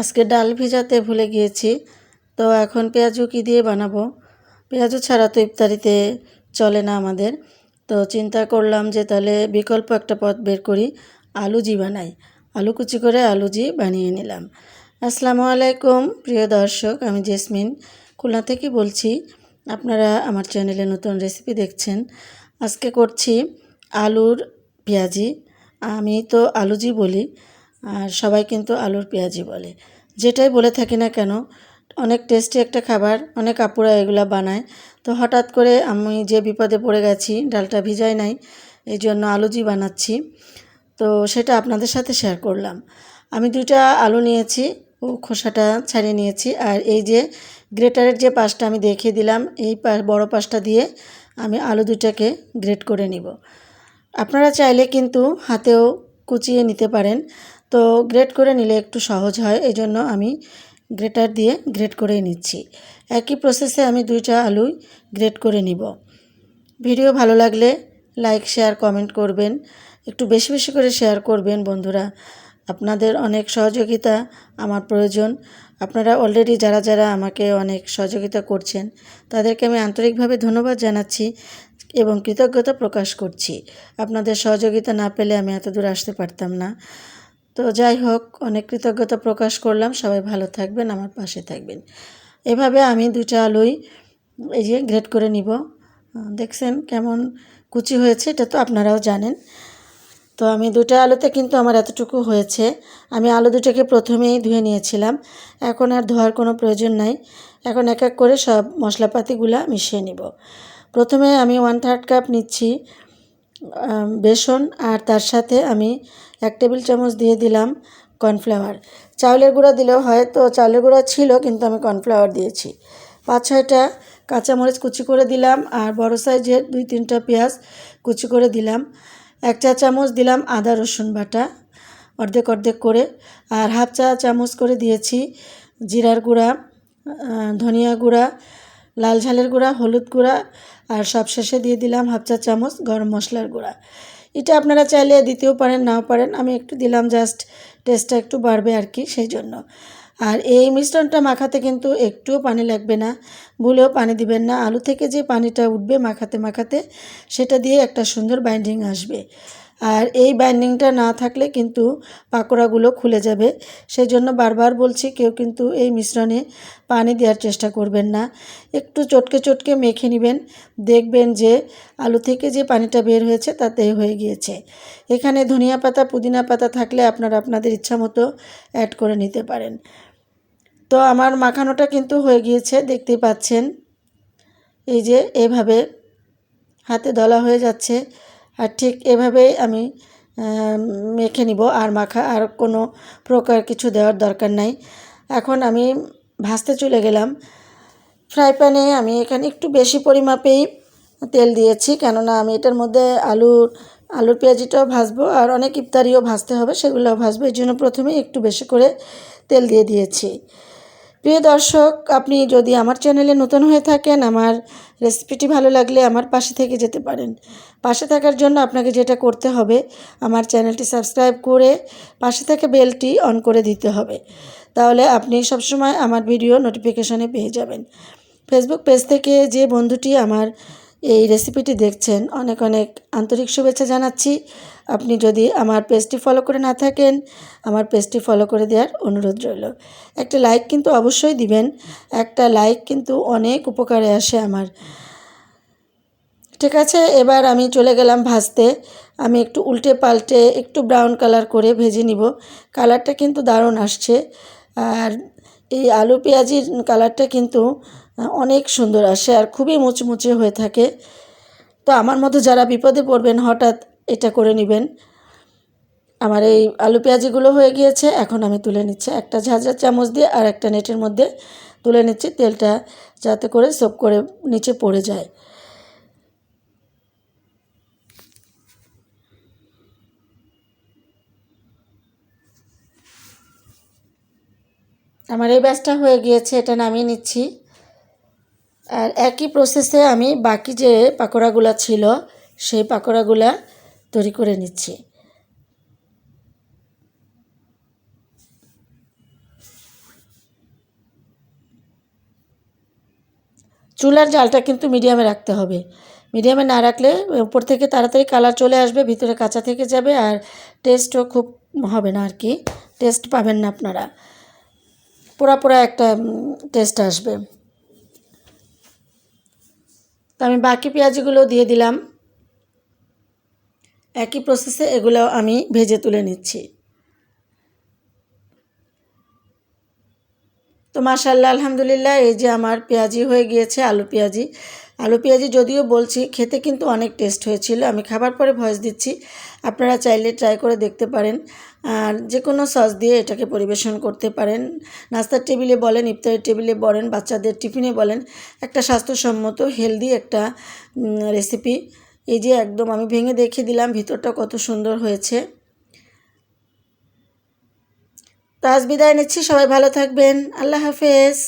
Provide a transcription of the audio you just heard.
আজকে ডাল ভিজাতে ভুলে গিয়েছি, তো এখন পেঁয়াজু কী দিয়ে বানাবো? পেঁয়াজু ছাড়া তো ইফতারিতে চলে না আমাদের। তো চিন্তা করলাম যে তাহলে বিকল্প একটা পথ বের করি আলু জি বানাই। আলু কুচি করে আলু জি বানিয়ে নিলাম। আসসালামু আলাইকুম, প্রিয় দর্শক, আমি জেসমিন। খুলনা থেকে বলছি, আপনারা আমার চ্যানেলে নতুন রেসিপি দেখছেন। আজকে করছি আলুর পেঁয়াজি। আমি তো আলুজি বলি আর সবাই কিন্তু আলুর পেঁয়াজি বলে। যেটাই বলে থাকি না কেন, অনেক টেস্টি একটা খাবার, অনেক আপুরা এগুলা বানায়। তো হঠাৎ করে আমি যে বিপদে পড়ে গেছি, ডালটা ভিজাই নাই, এই জন্য আলুজি বানাচ্ছি। তো সেটা আপনাদের সাথে শেয়ার করলাম। আমি দুইটা আলু নিয়েছি, ও খোসাটা ছাড়িয়ে নিয়েছি। আর এই যে গ্রেটারের যে পাশটা আমি দেখিয়ে দিলাম, এই বড় পাশটা দিয়ে আমি আলু দুটাকে গ্রেট করে নিব। আপনারা চাইলে কিন্তু হাতেও কুচিয়ে নিতে পারেন। তো গ্রেট করে নিলে একটু সহজ হয় এই জন্য আমি গ্রেটার দিয়ে গ্রেট করেই নিচ্ছি। একই প্রসেসে আমি দুইটা আলুই গ্রেট করে নিব। ভিডিও ভালো লাগলে লাইক শেয়ার কমেন্ট করবেন। একটু বেশি বেশি করে শেয়ার করবেন, বন্ধুরা। আপনাদের অনেক সহযোগিতা আমার প্রয়োজন। আপনারা অলরেডি যারা যারা আমাকে অনেক সহযোগিতা করছেন, তাদেরকে আমি আন্তরিকভাবে ধন্যবাদ জানাচ্ছি এবং কৃতজ্ঞতা প্রকাশ করছি। আপনাদের সহযোগিতা না পেলে আমি এত দূর আসতে পারতাম না। তো যাই হোক, অনেক কৃতজ্ঞতা প্রকাশ করলাম। সবাই ভালো থাকবেন, আমার পাশে থাকবেন। এভাবে আমি দুইটা আলুই এই যে গ্রেট করে নিব। দেখছেন কেমন কুচি হয়েছে, এটা তো আপনারাও জানেন। তো আমি দুটো আলুতে কিন্তু আমার এতটুকু হয়েছে। আমি আলু দুটোকে প্রথমেই ধুয়ে নিয়েছিলাম। এখন আর ধোয়ার কোনো প্রয়োজন নাই। এখন এক এক করে সব মশলাপাতিগুলা মিশিয়ে নিব। প্রথমে আমি ওয়ান থার্ড কাপ নিচ্ছি। বেসন আর তার সাথে আমি এক টেবিল চামচ দিয়ে দিলাম কর্নফ্লাওয়ার। চাউলের গুঁড়া দিলেও হয়, তো চাউলের গুঁড়া ছিল কিন্তু আমি কর্নফ্লাওয়ার দিয়েছি। পাঁচ ছয়টা কাঁচামরিচ কুচি করে দিলাম আর বড় সাইজের দুই তিনটা পেঁয়াজ কুচি করে দিলাম। এক চা চামচ দিলাম আদা রসুন বাটা অর্ধেক অর্ধেক করে আর হাফ চা চামচ করে দিয়েছি জিরার গুঁড়া ধনিয়া গুঁড়া লাল ঝালের গুঁড়া, হলুদ গুঁড়া আর সব শেষে দিয়ে দিলাম হাফ চা চামচ গরম মশলার গুঁড়া। এটা আপনারা চাইলে দিতেও পারেন, নাও পারেন। আমি একটু দিলাম জাস্ট টেস্টটা একটু বাড়বে আর কি সেই জন্য। আর এই মিশ্রণটা মাখাতে কিন্তু একটুও পানি লাগবে না, ভুলেও পানি দিবেন না। আলু থেকে যে পানিটা উঠবে মাখাতে মাখাতে, সেটা দিয়ে একটা সুন্দর বাইন্ডিং আসবে। আর এই বাইন্ডিংটা না থাকলে কিন্তু পাকোড়াগুলো খুলে যাবে। সেই জন্য বারবার বলছি কেউ কিন্তু এই মিশ্রণে পানি দেওয়ার চেষ্টা করবেন না। একটু চটকে চটকে মেখে নেবেন। দেখবেন যে আলু থেকে যে পানিটা বের হয়েছে তাতে হয়ে গিয়েছে। এখানে ধনিয়া পাতা, পুদিনা পাতা থাকলে আপনারা আপনাদের ইচ্ছা মতো অ্যাড করে নিতে পারেন। তো আমার মাখানোটা কিন্তু হয়ে গিয়েছে দেখতেই পাচ্ছেন। এই যে এভাবে হাতে দলা হয়ে যাচ্ছে। আর ঠিক এভাবেই আমি মেখে নিব আর মাখা আর কোনো প্রকার কিছু দেওয়ার দরকার নাই। এখন আমি ভাজতে চলে গেলাম। ফ্রাই প্যানে আমি এখানে একটু বেশি পরিমাপেই তেল দিয়েছি, কেননা আমি এটার মধ্যে আলুর আলুর পেঁয়াজিটাও ভাজবো আর অনেক ইফতারিও ভাজতে হবে, সেগুলোও ভাজবো। এই জন্য প্রথমেই একটু বেশি করে তেল দিয়ে দিয়েছি। প্রিয় দর্শক, আপনি যদি আমার চ্যানেলে নতুন হয়ে থাকেন, আমার রেসিপিটি ভালো লাগলে আমার পাশে থেকে যেতে পারেন। পাশে থাকার জন্য আপনাকে যেটা করতে হবে, আমার চ্যানেলটি সাবস্ক্রাইব করে পাশে থেকে বেলটি অন করে দিতে হবে। তাহলে আপনি সবসময় আমার ভিডিও নোটিফিকেশানে পেয়ে যাবেন। ফেসবুক পেজ থেকে যে বন্ধুটি আমার এই রেসিপিটি দেখছেন, অনেক অনেক আন্তরিক শুভেচ্ছা জানাচ্ছি। আপনি যদি আমার পেজটি ফলো করে না থাকেন, আমার পেজটি ফলো করে দেওয়ার অনুরোধ রইল। একটা লাইক কিন্তু অবশ্যই দিবেন, একটা লাইক কিন্তু অনেক উপকারে আসে আমার। ঠিক আছে, এবার আমি চলে গেলাম ভাজতে। আমি একটু উল্টে পাল্টে একটু ব্রাউন কালার করে ভেজে নিব। কালারটা কিন্তু দারুণ আসছে। আর এই আলু পেঁয়াজির কালারটা কিন্তু অনেক সুন্দর আসে আর খুবই মুচমুচে হয়ে থাকে। তো আমার মতো যারা বিপদে পড়বেন, হঠাৎ এটা করে নেবেন। আমার এই আলু পেঁয়াজিগুলো হয়ে গিয়েছে, এখন আমি তুলে নিচ্ছি। একটা ঝাঁঝরা চামচ দিয়ে আর একটা নেটের মধ্যে তুলে নিচ্ছি, তেলটা যাতে করে সোপ করে নিচে পড়ে যায়। আমার এই ব্যাচটা হয়ে গিয়েছে, এটা নামিয়ে নিচ্ছি। আর একই প্রসেসে আমি বাকি যে পাকোড়াগুলো ছিল, সেই পাকোড়াগুলা তৈরি করে নিচ্ছি। চুলার জালটা কিন্তু মিডিয়ামে রাখতে হবে। মিডিয়ামে না রাখলে উপর থেকে তাড়াতাড়ি কালার চলে আসবে, ভিতরে কাঁচা থেকে যাবে আর টেস্টও খুব হবে না আর কি টেস্ট পাবেন না আপনারা। পোড়া পোড়া একটা টেস্ট আসবে। তো আমি বাকি পেঁয়াজগুলো দিয়ে দিলাম। একই প্রসেসে এগুলো আমি ভেজে তুলে নিচ্ছি। তো মাশাল্লাহ আলহামদুলিল্লাহ, এই যে আমার পেঁয়াজি হয়ে গিয়েছে, আলু পেঁয়াজি। আলু পেঁয়াজি যদিও বলছি, খেতে কিন্তু অনেক টেস্ট হয়েছিল। আমি খাবার পরে ভয়েস দিচ্ছি। আপনারা চাইলে ট্রাই করে দেখতে পারেন। আর যে কোনো সস দিয়ে এটাকে পরিবেশন করতে পারেন। নাস্তার টেবিলে বলেন, ইফতারের টেবিলে বলেন, বাচ্চাদের টিফিনে বলেন, একটা স্বাস্থ্যসম্মত হেলদি একটা রেসিপি এই যে একদম আমি ভেঙে দেখিয়ে দিলাম, ভিতরটা কত সুন্দর হয়েছে। তো আজ বিদায় নিচ্ছি সবাই ভালো থাকবেন। আল্লাহ হাফেজ।